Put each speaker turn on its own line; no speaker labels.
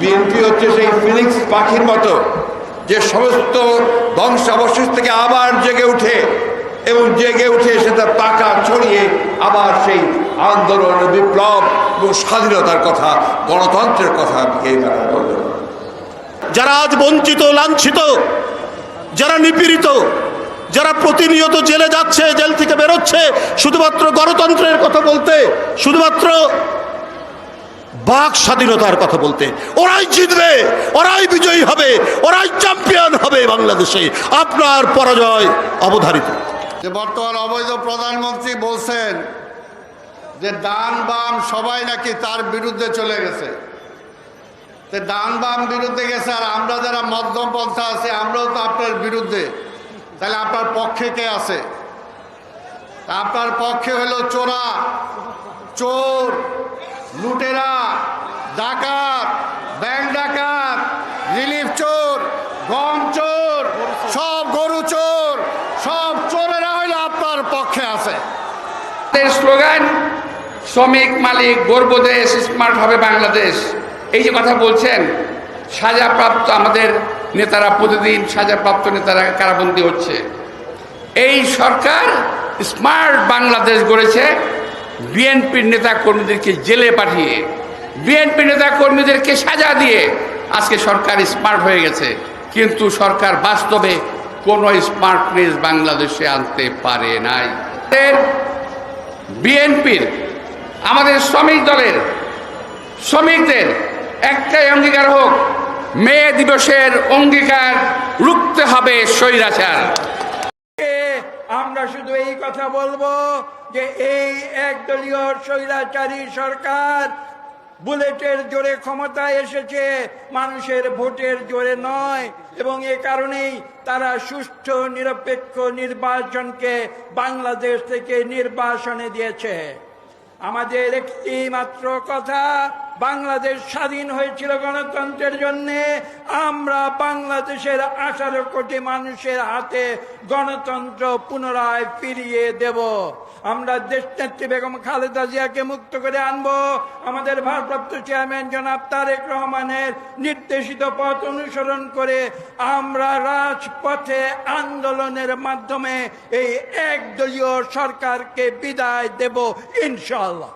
BNP হচ্ছে সেই Phoenix পাখির মতো, যে সমস্ত ধ্বংসাবশেষ থেকে আবার জেগে উঠে এবং জেগে উঠে সেটা পাকা ছড়িয়ে আবার সেই আন্দোলন, বিপ্লব এবং স্বাধীনতার কথা, গণতন্ত্রের কথা
যারা আজ বঞ্চিত, লাঞ্ছিত, যারা নিপীড়িত, যারা প্রতিনিয়ত জেলে যাচ্ছে, জেল থেকে বেরোচ্ছে, শুধুমাত্র গণতন্ত্রের কথা বলতে, শুধুমাত্র বাক স্বাধীনতার কথা বলতে, ওরাই জিতবে, ওরাই বিজয়ী হবে, ওরাই চ্যাম্পিয়ন হবে বাংলাদেশে। আপনার পরাজয় অবধারিত।
যে বর্তমান অবৈধ প্রধানমন্ত্রী বলছেন যে ডান বাম সবাই নাকি তার বিরুদ্ধে চলে গেছে। তো ডান বাম বিরুদ্ধে গেছে আর আমরা যারা মধ্যম পন্থা আছে, আমরাও তো আপনার বিরুদ্ধে। তাহলে আপনার পক্ষে কে আছে? আপনার পক্ষে হলো চোরা, চোর। লুটেরা, ডাকাত, ব্যাংক ডাকাত, রিলিফ চোর, গম চোর, সব গরু চোর, সব চোরেরা হইল আপনার পক্ষে আছে।
স্লোগান, শ্রমিক মালিক গর্ব দেশ স্মার্ট হবে বাংলাদেশ। এই যে কথা বলছেন, সাজাপ্রাপ্ত আমাদের নেতারা, প্রতিদিন সাজাপ্রাপ্ত নেতারা কারাবন্দী হচ্ছে। এই সরকার স্মার্ট বাংলাদেশ গড়েছে বিএনপির নেতা কর্মীদেরকে জেলে পাঠিয়ে বিএনপি নেতা কর্মীদেরকে সাজা দিয়ে আজকে সরকার স্মার্ট হয়ে গেছে। কিন্তু সরকার বাস্তবে কোনো স্মার্টনেস বাংলাদেশে আনতে পারে নাই। বিএনপির আমাদের শ্রমিক দলের, শ্রমিকদের একটাই অঙ্গীকার হোক, মে দিবসের অঙ্গীকার রুখতে হবে স্বৈরাচার।
আমরা শুধু এই কথা বলব যে এই একদলীয় স্বৈরাচারী সরকার বুলেটের জোরে ক্ষমতায় এসেছে, মানুষের ভোটের জোরে নয়, এবং এ কারণেই তারা সুষ্ঠু, নিরপেক্ষ নির্বাচনকে বাংলাদেশ থেকে নির্বাসনে দিয়েছে। আমাদের একটি মাত্র কথা বাংলাদেশ স্বাধীন হয়েছিল গণতন্ত্রের জন্য। আমরা বাংলাদেশের আঠারো কোটি মানুষের হাতে গণতন্ত্র পুনরায় ফিরিয়ে দেব। আমরা দেশনেত্রী বেগম খালেদা জিয়াকে মুক্ত করে আনব। আমাদের ভারপ্রাপ্ত চেয়ারম্যান জনাব তারেক রহমানের নির্দেশিত পথ অনুসরণ করে আমরা রাজপথে আন্দোলনের মাধ্যমে এই একদলীয় সরকারকে বিদায় দেব ইনশাআল্লাহ।